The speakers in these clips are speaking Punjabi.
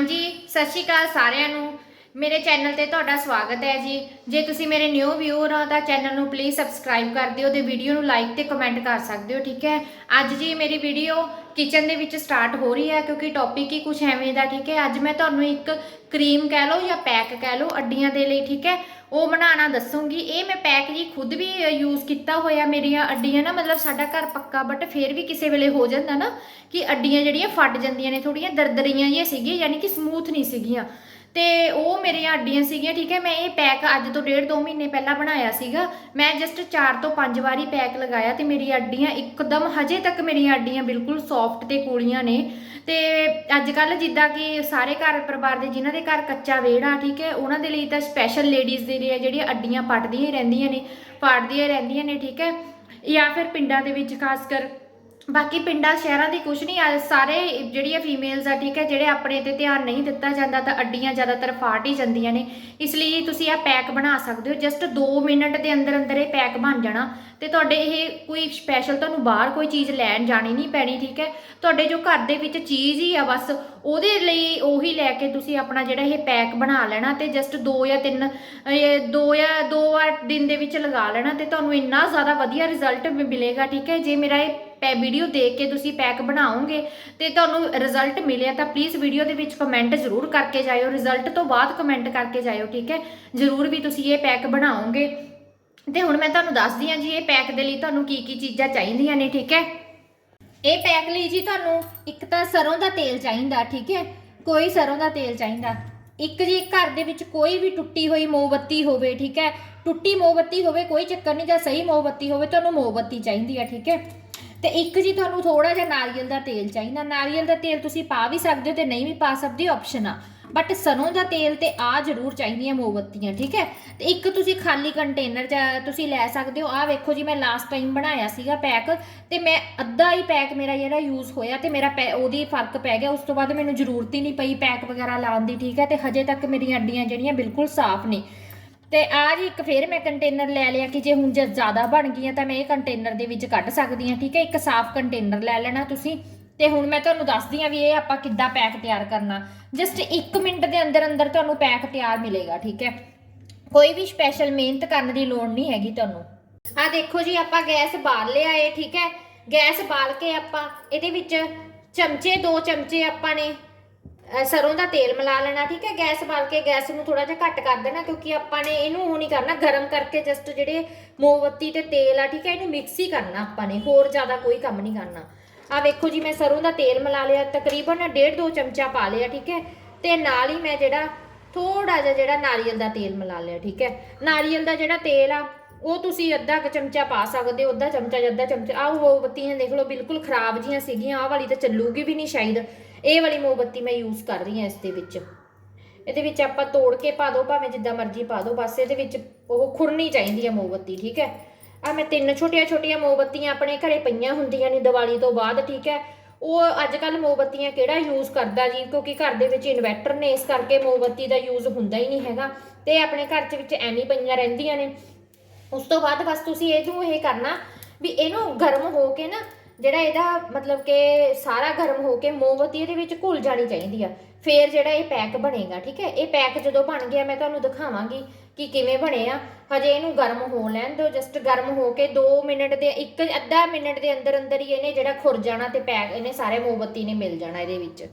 ਹਾਂਜੀ ਸਤਿ ਸ਼੍ਰੀ ਅਕਾਲ ਸਾਰਿਆਂ ਨੂੰ। ਮੇਰੇ ਚੈਨਲ ਤੇ ਤੁਹਾਡਾ ਸਵਾਗਤ ਹੈ ਜੀ। ਜੇ ਤੁਸੀਂ ਮੇਰੇ ਨਿਊ ਵਿਊਅਰ ਹੋ ਤਾਂ ਚੈਨਲ ਨੂੰ ਪਲੀਜ਼ ਸਬਸਕ੍ਰਾਈਬ ਕਰ ਦਿਓ ਤੇ ਵੀਡੀਓ ਨੂੰ ਲਾਈਕ ਤੇ ਕਮੈਂਟ ਕਰ ਸਕਦੇ ਹੋ, ਠੀਕ ਹੈ? ਅੱਜ ਜੀ ਮੇਰੀ ਵੀਡੀਓ ਕਿਚਨ ਦੇ ਵਿੱਚ ਸਟਾਰਟ ਹੋ ਰਹੀ ਹੈ ਕਿਉਂਕਿ ਟੌਪਿਕ ਹੀ ਕੁਝ ਐਵੇਂ ਦਾ, ਠੀਕ ਹੈ? ਅੱਜ ਮੈਂ ਤੁਹਾਨੂੰ ਇੱਕ ਕਰੀਮ ਕਹਿ ਲਓ ਜਾਂ ਪੈਕ ਕਹਿ ਲਓ ਅੱਡੀਆਂ ਦੇ ਲਈ, ਠੀਕ ਹੈ? ਉਹ ਬਣਾਉਣਾ ਦੱਸੂਗੀ। ਇਹ ਮੈਂ ਪੈਕ ਜੀ ਖੁਦ ਵੀ ਯੂਜ਼ ਕੀਤਾ ਹੋਇਆ ਮੇਰੀਆਂ ਅੱਡੀਆਂ ਨਾ, ਮਤਲਬ ਸਾਡਾ ਘਰ ਪੱਕਾ ਬਟ ਫੇਰ ਵੀ ਕਿਸੇ ਵੇਲੇ ਹੋ ਜਾਂਦਾ ਨਾ ਕਿ ਅੱਡੀਆਂ ਜਿਹੜੀਆਂ ਫਟ ਜਾਂਦੀਆਂ ਨੇ ਥੋੜੀਆਂ ਦਰਦਰੀਆਂ ਜਿਹੀਆਂ ਸੀਗੀਆਂ, ਯਾਨੀ ਕਿ ਸਮੂਥ ਨਹੀਂ ਸੀਗੀਆਂ। ਤੇ ਉਹ ਮੇਰੀਆਂ ਅੱਡੀਆਂ ਸੀਗੀਆਂ, ਠੀਕ ਹੈ, ਮੈਂ ਇਹ ਪੈਕ ਅੱਜ ਤੋਂ ਡੇਢ ਦੋ ਮਹੀਨੇ ਪਹਿਲਾਂ ਬਣਾਇਆ ਸੀਗਾ। ਮੈਂ ਜਸਟ 4 ਤੋਂ 5 ਵਾਰੀ ਪੈਕ ਲਗਾਇਆ ਤੇ ਮੇਰੀ ਅੱਡੀਆਂ ਇੱਕਦਮ ਹਜੇ ਤੱਕ ਮੇਰੀਆਂ ਅੱਡੀਆਂ ਬਿਲਕੁਲ ਸੌਫਟ ਤੇ ਕੂਲੀਆਂ ਨੇ। ਤੇ ਅੱਜ ਕੱਲ ਜਿੱਦਾਂ ਕਿ ਸਾਰੇ ਘਰ ਪਰਿਵਾਰ ਦੇ ਜਿਨ੍ਹਾਂ ਦੇ ਘਰ ਕੱਚਾ ਵਿਹੜਾ, ਠੀਕ ਹੈ, ਉਹਨਾਂ ਦੇ ਲਈ ਤਾਂ ਸਪੈਸ਼ਲ ਲੇਡੀਜ਼ ਦੇ ਲਈ ਆ ਜਿਹੜੀਆਂ ਅੱਡੀਆਂ ਪੱਟਦੀਆਂ ਹੀ ਰਹਿੰਦੀਆਂ ਨੇ, ਪਾੜਦੀਆਂ ਰਹਿੰਦੀਆਂ ਨੇ, ਠੀਕ ਹੈ, ਜਾਂ ਫਿਰ ਪਿੰਡਾਂ ਦੇ ਵਿੱਚ ਖਾਸ ਕਰ ਬਾਕੀ ਪਿੰਡਾਂ, ਸ਼ਹਿਰਾਂ ਦੀ ਕੁਛ ਨਹੀਂ ਆ ਸਾਰੇ ਜਿਹੜੀ ਆ ਫੀਮੇਲਸ ਆ, ਠੀਕ ਹੈ, ਜਿਹੜੇ ਆਪਣੇ ਤੇ ਧਿਆਨ ਨਹੀਂ ਦਿੱਤਾ ਜਾਂਦਾ, ਤਾਂ ਅੱਡੀਆਂ ਜ਼ਿਆਦਾਤਰ ਫਾਟ ਹੀ ਜਾਂਦੀਆਂ ਨੇ। ਇਸ ਲਈ ਤੁਸੀਂ ਆ ਪੈਕ ਬਣਾ ਸਕਦੇ ਹੋ ਜਸਟ 2 ਮਿੰਟ ਦੇ ਅੰਦਰ ਅੰਦਰ ਇਹ ਪੈਕ ਬਣ ਜਾਣਾ। ਤੇ ਤੁਹਾਡੇ ਇਹ ਕੋਈ ਸਪੈਸ਼ਲ ਤੁਹਾਨੂੰ ਬਾਹਰ ਕੋਈ ਚੀਜ਼ ਲੈਣ ਜਾਣੀ ਨਹੀਂ ਪੈਣੀ, ਠੀਕ ਹੈ। ਤੁਹਾਡੇ ਜੋ ਘਰ ਦੇ ਵਿੱਚ ਚੀਜ਼ ਹੀ ਆ ਬਸ, ਉਹਦੇ ਲਈ ਉਹੀ ਲੈ ਕੇ ਤੁਸੀਂ ਆਪਣਾ ਜਿਹੜਾ ਇਹ ਪੈਕ ਬਣਾ ਲੈਣਾ ਤੇ ਜਸਟ 2 ਜਾਂ 3 2 ਜਾਂ 2 ਦਿਨ ਦੇ ਵਿੱਚ ਲਗਾ ਲੈਣਾ ਤੇ ਤੁਹਾਨੂੰ ਇੰਨਾ ਜ਼ਿਆਦਾ ਵਧੀਆ ਰਿਜ਼ਲਟ ਮਿਲੇਗਾ, ਠੀਕ ਹੈ। ਜੇ ਮੇਰਾ ਇਹ ਪੈ ਵੀਡੀਓ ਦੇਖ ਕੇ ਤੁਸੀਂ ਪੈਕ ਬਣਾਓਗੇ ਤੇ ਤੁਹਾਨੂੰ ਰਿਜ਼ਲਟ ਮਿਲਿਆ ਤਾਂ ਪਲੀਜ਼ ਵੀਡੀਓ ਦੇ ਵਿੱਚ ਕਮੈਂਟ ਜ਼ਰੂਰ ਕਰਕੇ ਜਾਇਓ। ਰਿਜ਼ਲਟ ਤੋਂ ਬਾਅਦ ਕਮੈਂਟ ਕਰਕੇ ਜਾਇਓ, ਠੀਕ ਹੈ? ਜ਼ਰੂਰ ਵੀ ਤੁਸੀਂ ਇਹ ਪੈਕ ਬਣਾਓਗੇ। ਤੇ ਹੁਣ ਮੈਂ ਤੁਹਾਨੂੰ ਦੱਸਦੀ ਹਾਂ ਜੀ, ਇਹ ਪੈਕ ਦੇ ਲਈ ਤੁਹਾਨੂੰ ਕੀ ਕੀ ਚੀਜ਼ਾਂ ਚਾਹੀਦੀਆਂ ਨੇ, ਠੀਕ ਹੈ? ਇਹ ਪੈਕ ਲਈ ਜੀ ਤੁਹਾਨੂੰ ਇੱਕ ਤਾਂ ਸਰੋਂ ਦਾ ਤੇਲ ਚਾਹੀਦਾ, ਠੀਕ ਹੈ? ਕੋਈ ਸਰੋਂ ਦਾ ਤੇਲ ਚਾਹੀਦਾ। ਇੱਕ ਜੀ, ਘਰ ਦੇ ਵਿੱਚ ਕੋਈ ਵੀ ਟੁੱਟੀ ਹੋਈ ਮੋਮਬੱਤੀ ਹੋਵੇ, ਠੀਕ ਹੈ? ਟੁੱਟੀ ਮੋਮਬੱਤੀ ਹੋਵੇ, ਕੋਈ ਚੱਕਰ ਨਹੀਂ, ਜਾਂ ਸਹੀ ਮੋਮਬੱਤੀ ਹੋਵੇ, ਤੁਹਾਨੂੰ ਮੋਮਬੱਤੀ ਚਾਹੀਦੀ ਹੈ, ਠੀਕ ਹੈ? ਤੇ ਇੱਕ ਜੀ ਤੁਹਾਨੂੰ ਥੋੜਾ ਜਿਹਾ ਨਾਰੀਅਲ ਦਾ ਤੇਲ ਚਾਹੀਦਾ। ਨਾਰੀਅਲ ਦਾ ਤੇਲ ਤੁਸੀਂ ਪਾ ਵੀ ਸਕਦੇ ਹੋ ਤੇ ਨਹੀਂ ਵੀ ਪਾ ਸਕਦੇ ਆਪਸ਼ਨ ਆ। ਬਟ ਸਰੋਂ ਦਾ ਤੇਲ ਤੇ ਆ ਜ਼ਰੂਰ ਚਾਹੀਦੀਆਂ ਮੋਮਬੱਤੀਆਂ, ਠੀਕ ਹੈ? ਤੇ ਇੱਕ ਤੁਸੀਂ ਖਾਲੀ ਕੰਟੇਨਰ ਚ ਤੁਸੀਂ ਲੈ ਸਕਦੇ ਹੋ। ਆ ਵੇਖੋ ਜੀ, ਮੈਂ ਲਾਸਟ ਟਾਈਮ ਬਣਾਇਆ ਸੀਗਾ ਪੈਕ ਤੇ ਮੈਂ ਅੱਧਾ ਹੀ ਪੈਕ ਮੇਰਾ ਜਿਹੜਾ ਯੂਜ਼ ਹੋਇਆ ਤੇ ਮੇਰਾ ਪੈ- ਉਹਦੀ ਫ਼ਰਕ ਪੈ ਗਿਆ। ਉਸ ਤੋਂ ਬਾਅਦ ਮੈਨੂੰ ਜ਼ਰੂਰਤ ਹੀ ਨਹੀਂ ਪਈ ਪੈਕ ਵਗੈਰਾ ਲਾਉਣ ਦੀ, ਠੀਕ ਹੈ? ਤੇ ਹਜੇ ਤੱਕ ਮੇਰੀਆਂ ਅੱਡੀਆਂ ਜਿਹੜੀਆਂ ਬਿਲਕੁਲ ਸਾਫ਼ ਨੇ। ਤੇ ਆ ਜੀ ਇੱਕ ਫੇਰ ਮੈਂ ਕੰਟੇਨਰ ਲੈ ਲਿਆ ਕਿ ਜੇ ਹੁਣ ਜੇ ਜ਼ਿਆਦਾ ਬਣ ਗਈਆਂ ਤਾਂ ਮੈਂ ਇਹ ਕੰਟੇਨਰ ਦੇ ਵਿੱਚ ਕੱਢ ਸਕਦੀ ਹਾਂ, ਠੀਕ ਹੈ? ਇੱਕ ਸਾਫ਼ ਕੰਟੇਨਰ ਲੈ ਲੈਣਾ ਤੁਸੀਂ। ਤੇ ਹੁਣ ਮੈਂ ਤੁਹਾਨੂੰ ਦੱਸਦੀ ਹਾਂ ਵੀ ਇਹ ਆਪਾਂ ਕਿੱਦਾਂ ਪੈਕ ਤਿਆਰ ਕਰਨਾ। ਜਸਟ 1 ਮਿੰਟ ਦੇ ਅੰਦਰ ਅੰਦਰ ਤੁਹਾਨੂੰ ਪੈਕ ਤਿਆਰ ਮਿਲੇਗਾ, ਠੀਕ ਹੈ? ਕੋਈ ਵੀ ਸਪੈਸ਼ਲ ਮਿਹਨਤ ਕਰਨ ਦੀ ਲੋੜ ਨਹੀਂ ਹੈਗੀ ਤੁਹਾਨੂੰ। ਆ ਦੇਖੋ ਜੀ, ਆਪਾਂ ਗੈਸ ਬਾਲ ਲਿਆ ਏ ਠੀਕ ਹੈ? ਗੈਸ ਬਾਲ ਕੇ ਆਪਾਂ, ਇਹਦੇ ਵਿੱਚ ਚਮਚੇ, ਦੋ ਚਮਚੇ ਆਪਾਂ ਨੇ। ਅ, ਸਰੋਂ ਦਾ ਤੇਲ ਮਿਲਾ ਲੈਣਾ ਠੀਕ ਹੈ? ਗੈਸ ਬਾਲ ਕੇ ਗੈਸ ਨੂੰ ਥੋੜਾ ਜਿਹਾ ਘੱਟ ਕਰ ਦੇਣਾ ਕਿਉਂਕਿ ਆਪਾਂ ਨੇ ਇਹਨੂੰ ਉਹ ਨਹੀਂ ਕਰਨਾ ਗਰਮ ਕਰਕੇ ਜਸਟ ਜਿਹੜੇ ਮੋਮਬੱਤੀ ਤੇ ਤੇਲ ਆ ਠੀਕ ਹੈ? ਇਹਨੂੰ ਮਿਕਸ ਹੀ ਕਰਨਾ ਆਪਾਂ ਨੇ ਹੋਰ ਜ਼ਿਆਦਾ ਕੋਈ ਕੰਮ ਨਹੀਂ ਕਰਨਾ। ਆ ਵੇਖੋ ਜੀ ਮੈਂ ਸਰੋਂ ਦਾ ਤੇਲ ਮਿਲਾ ਲਿਆ ਤਕਰੀਬਨ 1.5 2 ਚਮਚਾ ਪਾ ਲਿਆ ਠੀਕ ਹੈ? ਤੇ ਨਾਲ ਹੀ ਮੈਂ ਜਿਹੜਾ ਥੋੜਾ ਜਿਹਾ ਜਿਹੜਾ ਨਾਰੀਅਲ ਦਾ ਤੇਲ ਮਿਲਾ ਲਿਆ ਠੀਕ ਹੈ? ਨਾਰੀਅਲ ਦਾ ਜਿਹੜਾ ਤੇਲ ਆ ਉਹ ਤੁਸੀਂ ਅੱਧਾ ਕੁ ਚਮਚਾ ਪਾ ਸਕਦੇ ਹੋ ਅੱਧਾ ਚਮਚਾ ਜਾਂ ਅੱਧਾ ਚਮਚਾ ਆਹ ਮੋਮਬੱਤੀਆਂ ਦੇਖ ਲਓ ਬਿਲਕੁਲ ਖਰਾਬ ਜੀਆਂ ਸੀਗੀਆਂ ਆਹ ਵਾਲੀ ਤਾਂ ਚੱਲੂਗੀ ਵੀ ਨਹੀਂ ਸ਼ਾਇਦ। ਇਹ ਵਾਲੀ ਮੋਮਬੱਤੀ ਮੈਂ ਯੂਜ਼ ਕਰ ਰਹੀ ਹਾਂ ਇਸ ਦੇ ਵਿੱਚ। ਇਹਦੇ ਵਿੱਚ ਆਪਾਂ ਤੋੜ ਕੇ ਪਾ ਦਿਓ ਭਾਵੇਂ ਜਿੱਦਾਂ ਮਰਜ਼ੀ ਪਾ ਦਿਓ ਬਸ ਇਹਦੇ ਵਿੱਚ ਉਹ ਖੁਰਨੀ ਚਾਹੀਦੀ ਹੈ ਮੋਮਬੱਤੀ, ਠੀਕ ਹੈ? ਆ ਮੈਂ ਤਿੰਨ ਛੋਟੀਆਂ ਛੋਟੀਆਂ ਮੋਮਬੱਤੀਆਂ ਆਪਣੇ ਘਰੇ ਪਈਆਂ ਹੁੰਦੀਆਂ ਨੇ ਦੀਵਾਲੀ ਤੋਂ ਬਾਅਦ, ਠੀਕ ਹੈ? ਉਹ ਅੱਜ ਕੱਲ ਮੋਮਬੱਤੀਆਂ ਕਿਹੜਾ ਯੂਜ਼ ਕਰਦਾ ਜੀ? ਕਿਉਂਕਿ ਘਰ ਦੇ ਵਿੱਚ ਇਨਵੈਟਰ ਨੇ, ਇਸ ਕਰਕੇ ਮੋਮਬੱਤੀ ਦਾ ਯੂਜ਼ ਹੁੰਦਾ ਹੀ ਨਹੀਂ ਹੈਗਾ। ਤੇ ਆਪਣੇ ਘਰ ਚ ਵਿੱਚ ਐਨੀ ਪਈਆਂ ਰਹਿੰਦੀਆਂ ਨੇ। ਉਸ ਤੋਂ ਬਾਅਦ ਬਸ ਤੁਸੀਂ ਇਹਨੂੰ ਇਹ ਕਰਨਾ ਵੀ ਇਹਨੂੰ ਗਰਮ ਹੋ ਕੇ ਨਾ ਜਿਹੜਾ ਇਹਦਾ ਮਤਲਬ ਕਿ ਸਾਰਾ ਗਰਮ ਹੋ ਕੇ ਮੋਮਬੱਤੀ ਇਹਦੇ ਵਿੱਚ ਘੁਲ ਜਾਣੀ ਚਾਹੀਦੀ ਆ। ਫੇਰ ਜਿਹੜਾ ਇਹ ਪੈਕ ਬਣੇਗਾ, ਠੀਕ ਹੈ? ਇਹ ਪੈਕ ਜਦੋਂ ਬਣ ਗਿਆ, ਮੈਂ ਤੁਹਾਨੂੰ ਦਿਖਾਵਾਂਗੀ ਕਿ ਕਿਵੇਂ ਬਣੇ ਆ। ਹਜੇ ਇਹਨੂੰ ਗਰਮ ਹੋ ਲੈਣ ਦਿਓ ਜਸਟ ਗਰਮ ਹੋ ਕੇ 2 ਮਿੰਟ ਦੇ, ਇੱਕ ਅੱਧਾ ਮਿੰਟ ਦੇ ਅੰਦਰ ਅੰਦਰ ਹੀ ਇਹਨੇ ਜਿਹੜਾ ਖੁਰ ਜਾਣਾ ਤੇ ਪੈਕ, ਇਹਨੇ ਸਾਰੇ ਮੋਮਬੱਤੀ ਨੇ ਮਿਲ ਜਾਣਾ ਇਹਦੇ ਵਿੱਚ।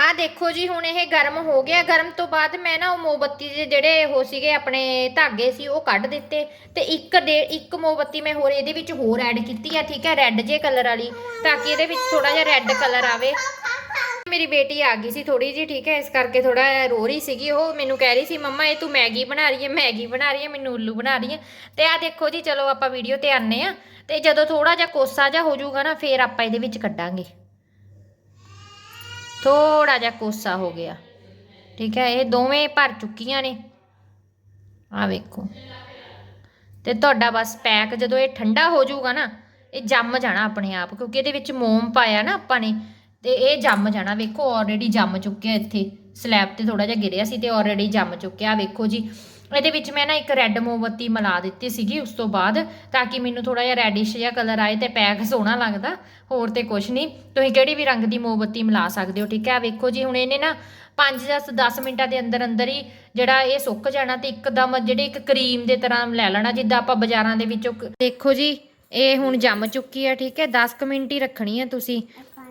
ਆ ਦੇਖੋ ਜੀ, ਹੁਣ ਇਹ ਗਰਮ ਹੋ ਗਿਆ। ਗਰਮ ਤੋਂ ਬਾਅਦ ਮੈਂ ਨਾ ਉਹ ਮੋਮਬੱਤੀ ਦੇ ਜਿਹੜੇ ਉਹ ਸੀਗੇ, ਆਪਣੇ ਧਾਗੇ ਸੀ, ਉਹ ਕੱਢ ਦਿੱਤੇ। ਤੇ ਇੱਕ ਡੇ ਇੱਕ ਮੋਮਬੱਤੀ ਮੈਂ ਹੋਰ ਇਹਦੇ ਵਿੱਚ ਹੋਰ ਐਡ ਕੀਤੀ ਆ, ਠੀਕ ਹੈ? ਰੈੱਡ ਜੇ ਕਲਰ ਵਾਲੀ, ਤਾਂ ਕਿ ਇਹਦੇ ਵਿੱਚ ਥੋੜਾ ਜਿਹਾ ਰੈੱਡ ਕਲਰ ਆਵੇ। ਮੇਰੀ ਬੇਟੀ ਆ ਗਈ ਸੀ ਥੋੜੀ ਜੀ ਠੀਕ ਹੈ? ਇਸ ਕਰਕੇ ਥੋੜਾ ਰੋ ਰਹੀ ਸੀਗੀ। ਉਹ ਮੈਨੂੰ ਕਹਿ ਰਹੀ ਸੀ, ਮੰਮਾ, ਇਹ ਤੂੰ ਮੈਗੀ ਬਣਾ ਰਹੀ ਹੈ, ਮੈਗੀ ਬਣਾ ਰਹੀ ਹੈ, ਮੈਨੂੰ ਉੱਲੂ ਬਣਾ ਰਹੀ ਹੈ। ਤੇ ਆ ਦੇਖੋ ਜੀ, ਚਲੋ ਆਪਾਂ ਵੀਡੀਓ ਤੇ ਆਨੇ ਆ ਤੇ ਜਦੋਂ ਥੋੜਾ ਜਿਹਾ ਕੋਸਾ ਜਿਹਾ ਹੋ ਜਾਊਗਾ ਨਾ, ਫੇਰ ਆਪਾਂ ਇਹਦੇ ਵਿੱਚ ਕੱਢਾਂਗੇ। ਥੋੜਾ ਜਿਹਾ ਕੋਸਾ ਹੋ ਗਿਆ। ਠੀਕ ਹੈ, ਇਹ ਦੋਵੇਂ ਭਰ ਚੁੱਕੀਆਂ ਨੇ। ਆ ਵੇਖੋ। ਤੇ ਤੁਹਾਡਾ ਬਸ ਪੈਕ ਜਦੋਂ ਇਹ ਠੰਡਾ ਹੋ ਜਾਊਗਾ ਨਾ, ਇਹ ਜੰਮ ਜਾਣਾ ਆਪਣੇ ਆਪ, ਕਿਉਂਕਿ ਇਹਦੇ ਵਿੱਚ ਮੋਮ ਪਾਇਆ ਨਾ ਆਪਾਂ ਨੇ, ਤੇ ਇਹ ਜੰਮ ਜਾਣਾ। ਵੇਖੋ ਆਲਰੇਡੀ ਜੰਮ ਚੁੱਕਿਆ ਇੱਥੇ। ਸਲੈਬ ਤੇ ਥੋੜਾ ਜਿਹਾ ਗਿਰਿਆ ਸੀ ਤੇ ਆਲਰੇਡੀ ਜੰਮ ਚੁੱਕਿਆ। ਵੇਖੋ ਜੀ ਇਹਦੇ ਵਿੱਚ ਮੈਂ ਨਾ ਇੱਕ ਰੈੱਡ ਮੋਮਬੱਤੀ ਮਿਲਾ ਦਿੱਤੀ ਸੀਗੀ ਉਸ ਤੋਂ ਬਾਅਦ, ਤਾਂ ਕਿ ਮੈਨੂੰ ਥੋੜਾ ਜਿਹਾ ਰੈਡਿਸ਼ ਜਿਹਾ ਕਲਰ ਆਏ ਤੇ ਪੈਕ ਸੋਹਣਾ ਲੱਗਦਾ, ਹੋਰ ਤੇ ਕੁਝ ਨਹੀਂ। ਤੁਸੀਂ ਕਿਹੜੀ ਵੀ ਰੰਗ ਦੀ ਮੋਮਬੱਤੀ ਮਿਲਾ ਸਕਦੇ ਹੋ, ਠੀਕ ਹੈ? ਵੇਖੋ ਜੀ, ਹੁਣ ਇਹਨੇ ਨਾ 5 ਜਾਂ 10 ਮਿੰਟਾਂ ਦੇ ਅੰਦਰ ਅੰਦਰ ਹੀ ਜਿਹੜਾ ਇਹ ਸੁੱਕ ਜਾਣਾ ਤੇ ਇੱਕਦਮ ਜਿਹੜੀ ਇੱਕ ਕਰੀਮ ਦੇ ਤਰ੍ਹਾਂ ਲੈ ਲੈਣਾ, ਜਿੱਦਾਂ ਆਪਾਂ ਬਾਜ਼ਾਰਾਂ ਦੇ ਵਿੱਚੋਂ ਦੇਖੋ ਜੀ, ਇਹ ਹੁਣ ਜੰਮ ਚੁੱਕੀ ਹੈ, ਠੀਕ ਹੈ? 10 ਮਿੰਟ ਹੀ ਰੱਖਣੀ ਹੈ ਤੁਸੀਂ।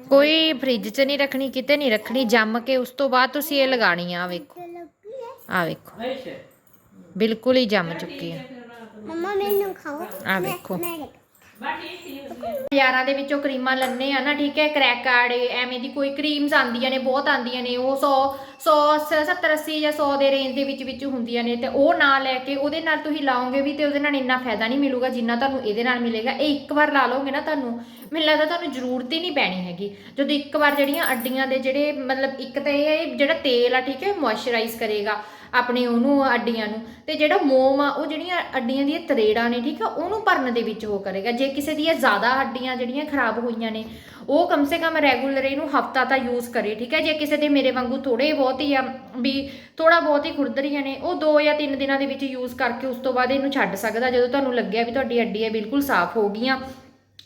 ਕੋਈ ਫ੍ਰਿਜ 'ਚ ਨਹੀਂ ਰੱਖਣੀ, ਕਿਤੇ ਨਹੀਂ ਰੱਖਣੀ, ਜੰਮ ਕੇ ਉਸ ਤੋਂ ਬਾਅਦ ਤੁਸੀਂ ਇਹ ਲਗਾਣੀ ਆ ਵੇਖੋ। ਆ ਵੇਖੋ। ਬਿਲਕੁਲ ਹੀ ਜੰਮ ਚੁੱਕੀ ਹੈ ਮਮਾ ਮੈਨੂੰ ਖਾਓ। ਆ ਵੇਖੋ ਬਾਜ਼ਾਰਾਂ ਦੇ ਵਿੱਚੋਂ ਕਰੀਮਾਂ ਲੰਨੇ ਆ ਨਾ ਠੀਕ ਹੈ ਕਰੈਕ ਕਾਰਡ ਐਵੇਂ ਦੀ ਕੋਈ ਕਰੀਮਸ ਆਂਦੀਆਂ ਨੇ ਬਹੁਤ ਆਂਦੀਆਂ ਨੇ ਉਹ 100 100 70 80 ਜਾਂ 100 ਦੇ ਰੇਂਜ ਦੇ ਵਿੱਚ ਵਿੱਚ ਹੁੰਦੀਆਂ ਨੇ ਤੇ ਉਹ ਨਾ ਲੈ ਕੇ ਉਹਦੇ ਨਾਲ ਤੁਸੀਂ ਲਾਓਗੇ ਵੀ ਤੇ ਉਹਦੇ ਨਾਲ ਇੰਨਾ ਫਾਇਦਾ ਨਹੀਂ ਮਿਲੂਗਾ ਜਿੰਨਾ ਤੁਹਾਨੂੰ ਇਹਦੇ ਨਾਲ ਮਿਲੇਗਾ। ਇਹ ਇੱਕ ਵਾਰ ਲਾ ਲਓਗੇ ਨਾ ਤੁਹਾਨੂੰ ਮੈਨੂੰ ਲੱਗਦਾ ਤੁਹਾਨੂੰ ਜ਼ਰੂਰਤ ਹੀ ਨਹੀਂ ਪੈਣੀ ਹੈਗੀ। ਜਦੋਂ ਇੱਕ ਵਾਰ ਜਿਹੜੀਆਂ ਅੱਡੀਆਂ ਦੇ ਜਿਹੜੇ ਮਤਲਬ ਇੱਕ ਤਾਂ ਇਹ ਜਿਹੜਾ ਤੇਲ ਆ ਠੀਕ ਹੈ ਮੋਇਸਚਰਾਈਜ਼ ਕਰੇਗਾ। ਆਪਣੇ ਉਹਨੂੰ, ਅੱਡੀਆਂ ਨੂੰ। ਤੇ ਜਿਹੜਾ ਮੋਮ ਆ, ਉਹ ਜਿਹੜੀਆਂ ਅੱਡੀਆਂ ਦੀਆਂ ਤਰੇੜਾਂ ਨੇ, ਠੀਕ ਆ, ਉਹਨੂੰ ਭਰਨ ਦੇ ਵਿੱਚ ਉਹ ਕਰੇਗਾ। ਜੇ ਕਿਸੇ ਦੀਆਂ ਜ਼ਿਆਦਾ ਅੱਡੀਆਂ ਜਿਹੜੀਆਂ ਖਰਾਬ ਹੋਈਆਂ ਨੇ, ਉਹ ਕਮ ਸੇ ਕਮ ਰੈਗੂਲਰ ਇਹਨੂੰ ਹਫਤਾ ਤਾਂ ਯੂਜ਼ ਕਰੇ, ਠੀਕ ਹੈ ਜੇ ਕਿਸੇ ਦੇ ਮੇਰੇ ਵਾਂਗੂ ਥੋੜੇ ਬਹੁਤ ਹੀ ਆ, ਵੀ ਥੋੜਾ ਬਹੁਤ ਹੀ ਖੁਰਦਰੀਆਂ ਨੇ, ਉਹ 2 ਜਾਂ 3 ਦਿਨਾਂ ਦੇ ਵਿੱਚ ਯੂਜ਼ ਕਰਕੇ ਉਸ ਤੋਂ ਬਾਅਦ ਇਹਨੂੰ ਛੱਡ ਸਕਦਾ। ਜਦੋਂ ਤੁਹਾਨੂੰ ਲੱਗਿਆ ਵੀ ਤੁਹਾਡੀ ਅੱਡੀਆਂ ਬਿਲਕੁਲ ਸਾਫ਼ ਹੋ ਗਈਆਂ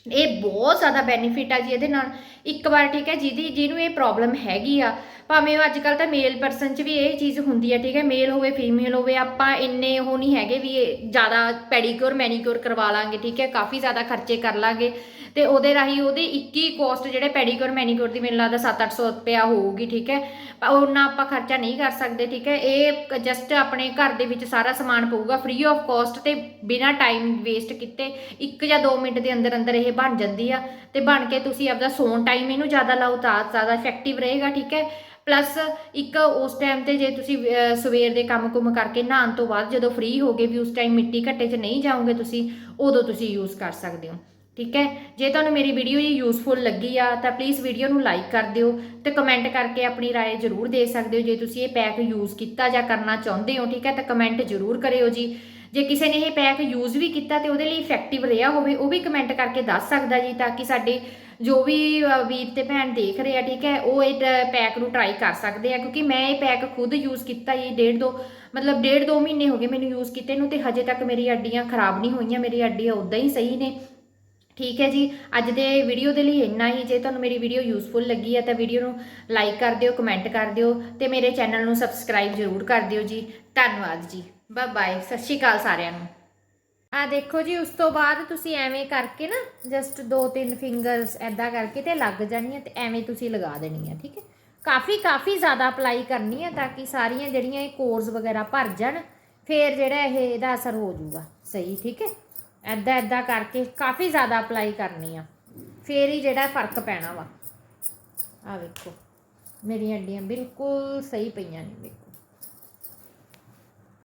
ਇਹ ਬਹੁਤ ਜ਼ਿਆਦਾ ਬੈਨੀਫਿਟ ਆ ਜੀ ਇਹਦੇ ਨਾਲ। ਇੱਕ ਵਾਰ ਠੀਕ ਹੈ ਜਿਹਦੀ ਜਿਹਨੂੰ ਇਹ ਪ੍ਰੋਬਲਮ ਹੈਗੀ ਆ, ਭਾਵੇਂ ਉਹ ਅੱਜ ਕੱਲ ਤਾਂ ਮੇਲ ਪਰਸਨ 'ਚ ਵੀ ਇਹ ਚੀਜ਼ ਹੁੰਦੀ ਆ, ਠੀਕ ਹੈ ਮੇਲ ਹੋਵੇ ਫੀਮੇਲ ਹੋਵੇ, ਆਪਾਂ ਇੰਨੇ ਉਹ ਨਹੀਂ ਹੈਗੇ ਵੀ ਇਹ ਜ਼ਿਆਦਾ ਪੈਡੀਕਿਉਰ ਮੈਨੀਕਿਉਰ ਕਰਵਾ ਲਾਂਗੇ, ਠੀਕ ਹੈ, ਕਾਫੀ ਜ਼ਿਆਦਾ ਖਰਚੇ ਕਰ ਲਾਂਗੇ। ਤੇ ਉਹਦੇ ਰਾਹੀਂ ਉਹਦੇ ਇੱਕ ਹੀ ਕੋਸਟ ਜਿਹੜੇ ਪੈਡੀਕਿਉਰ ਮੈਨੀਕਿਉਰ ਦੀ ਮੈਨੂੰ ਲੱਗਦਾ 7-800 ਰੁਪਇਆ ਹੋਊਗੀ, ਠੀਕ ਹੈ? ਪਰ ਉਹਨਾਂ ਆਪਾਂ ਖਰਚਾ ਨਹੀਂ ਕਰ ਸਕਦੇ, ਠੀਕ ਹੈ? ਇਹ ਜਸਟ ਆਪਣੇ ਘਰ ਦੇ ਵਿੱਚ ਸਾਰਾ ਸਮਾਨ ਪਊਗਾ ਫ੍ਰੀ ਆਫ ਕਾਸਟ ਤੇ ਬਿਨਾਂ ਟਾਈਮ ਵੇਸਟ ਕੀਤੇ 1 ਜਾਂ 2 ਮਿੰਟ ਦੇ ਅੰਦਰ ਅੰਦਰ ਇਹ ਬਣ ਜਾਂਦੀ ਆ ਤੇ ਬਣ ਕੇ ਤੁਸੀਂ ਆਪਦਾ ਸੌਣ ਟਾਈਮ ਇਹਨੂੰ ਜ਼ਿਆਦਾ ਲਾਓ ਤਾਂ ਜ਼ਿਆਦਾ ਇਫੈਕਟਿਵ ਰਹੇਗਾ, ਠੀਕ ਹੈ? ਪਲੱਸ ਇੱਕ ਉਸ ਟਾਈਮ ਤੇ ਜੇ ਤੁਸੀਂ ਸਵੇਰ ਦੇ ਕੰਮ ਕੁਮ ਕਰਕੇ ਨਹਾਉਣ ਤੋਂ ਬਾਅਦ ਜਦੋਂ ਫ੍ਰੀ ਹੋਗੇ ਵੀ ਉਸ ਟਾਈਮ ਮਿੱਟੀ ਘੱਟੇ 'ਚ ਨਹੀਂ ਜਾਓਗੇ ਤੁਸੀਂ, ਉਦੋਂ ਤੁਸੀਂ ਯੂਜ਼ ਕਰ ਸਕਦੇ ਹੋ। ਠੀਕ ਹੈ ਜੇ ਤੁਹਾਨੂੰ ਮੇਰੀ ਵੀਡੀਓ ਇਹ ਯੂਜ਼ਫੁਲ ਲੱਗੀ ਆ ਤਾਂ ਪਲੀਜ਼ ਵੀਡੀਓ ਨੂੰ ਲਾਈਕ ਕਰ ਦਿਓ ਤੇ ਕਮੈਂਟ ਕਰਕੇ ਆਪਣੀ رائے ਜ਼ਰੂਰ ਦੇ ਸਕਦੇ ਹੋ ਜੇ ਤੁਸੀਂ ਇਹ ਪੈਕ ਯੂਜ਼ ਕੀਤਾ ਜਾਂ ਕਰਨਾ ਚਾਹੁੰਦੇ ਹੋ ਠੀਕ ਹੈ ਤਾਂ ਕਮੈਂਟ ਜ਼ਰੂਰ ਕਰਿਓ ਜੀ ਜੇ ਕਿਸੇ ਨੇ ਇਹ ਪੈਕ ਯੂਜ਼ ਵੀ ਕੀਤਾ ਤੇ ਉਹਦੇ ਲਈ ਇਫੈਕਟਿਵ ਰਿਹਾ ਹੋਵੇ ਉਹ ਵੀ ਕਮੈਂਟ ਕਰਕੇ ਦੱਸ ਸਕਦਾ ਜੀ ਤਾਂ ਕਿ ਸਾਡੇ ਜੋ ਵੀ ਅ, ਵੀਰ ਤੇ ਭੈਣ ਦੇਖ ਰਹੇ ਆ ਠੀਕ ਹੈ ਉਹ ਇਹ ਪੈਕ ਨੂੰ ਟਰਾਈ ਕਰ ਸਕਦੇ ਆ ਕਿਉਂਕਿ ਮੈਂ ਇਹ ਪੈਕ ਖੁਦ ਯੂਜ਼ ਕੀਤਾ ਇਹ ਡੇਢ ਦੋ ਮਤਲਬ ਡੇਢ ਦੋ ਮਹੀਨੇ ਹੋ ਗਏ ਮੈਨੂੰ ਯੂਜ਼ ਕੀਤੇ ਨੂੰ ਤੇ ਹਜੇ ਤੱਕ ਮੇਰੀ ਅੱਡੀਆਂ ਖਰਾਬ ਨਹੀਂ ਹੋਈਆਂ ਮੇਰੀ ਅੱਡੀਆਂ ਉਦਾਂ ਹੀ ਸਹੀ ਨੇ ਠੀਕ ਹੈ ਜੀ। ਅੱਜ ਦੇ ਵੀਡੀਓ ਦੇ ਲਈ ਇੰਨਾ ਹੀ। ਜੇ ਤੁਹਾਨੂੰ ਮੇਰੀ ਵੀਡੀਓ ਯੂਜ਼ਫੁਲ ਲੱਗੀ ਹੈ ਤਾਂ ਵੀਡੀਓ ਨੂੰ ਲਾਈਕ ਕਰ ਦਿਓ ਕਮੈਂਟ ਕਰ ਦਿਓ ਤੇ ਮੇਰੇ ਚੈਨਲ ਨੂੰ ਸਬਸਕ੍ਰਾਈਬ ਜ਼ਰੂਰ ਕਰ ਦਿਓ ਜੀ। ਧੰਨਵਾਦ ਜੀ। ਬਾਏ ਬਾਏ ਸਤਿ ਸ਼੍ਰੀ ਅਕਾਲ ਸਾਰਿਆਂ ਨੂੰ। ਆ ਦੇਖੋ ਜੀ, ਉਸ ਤੋਂ ਬਾਅਦ ਤੁਸੀਂ ਐਵੇਂ ਕਰਕੇ ਨਾ ਜਸਟ ਦੋ ਤਿੰਨ ਫਿੰਗਰਸ ਐਦਾਂ ਕਰਕੇ ਤੇ ਲੱਗ ਜਾਣੀ ਹੈ ਤੇ ਐਵੇਂ ਤੁਸੀਂ ਲਗਾ ਦੇਣੀ ਹੈ ਠੀਕ ਹੈ। ਕਾਫੀ ਕਾਫੀ ਜ਼ਿਆਦਾ ਅਪਲਾਈ ਕਰਨੀ ਹੈ ਤਾਂ ਕਿ ਸਾਰੀਆਂ ਜਿਹੜੀਆਂ ਇਹ ਕੋਰਸ ਵਗੈਰਾ ਭਰ ਜਾਣ, ਫੇਰ ਜਿਹੜਾ ਇਹ ਇਹਦਾ ਅਸਰ ਹੋ ਜਾਊਗਾ। ਸਹੀ, ਠੀਕ ਹੈ। ਐਦਾਂ ਐਦਾਂ ਕਰਕੇ ਕਾਫੀ ਜ਼ਿਆਦਾ ਅਪਲਾਈ ਕਰਨੀ ਆ। ਫੇਰ ਹੀ ਜਿਹੜਾ ਫ਼ਰਕ ਪੈਣਾ ਵਾ। ਆ ਵੇਖੋ। ਮੇਰੀਆਂ ਅੱਡੀਆਂ ਬਿਲਕੁਲ ਸਹੀ ਪਈਆਂ ਨੇ ਵੇਖੋ।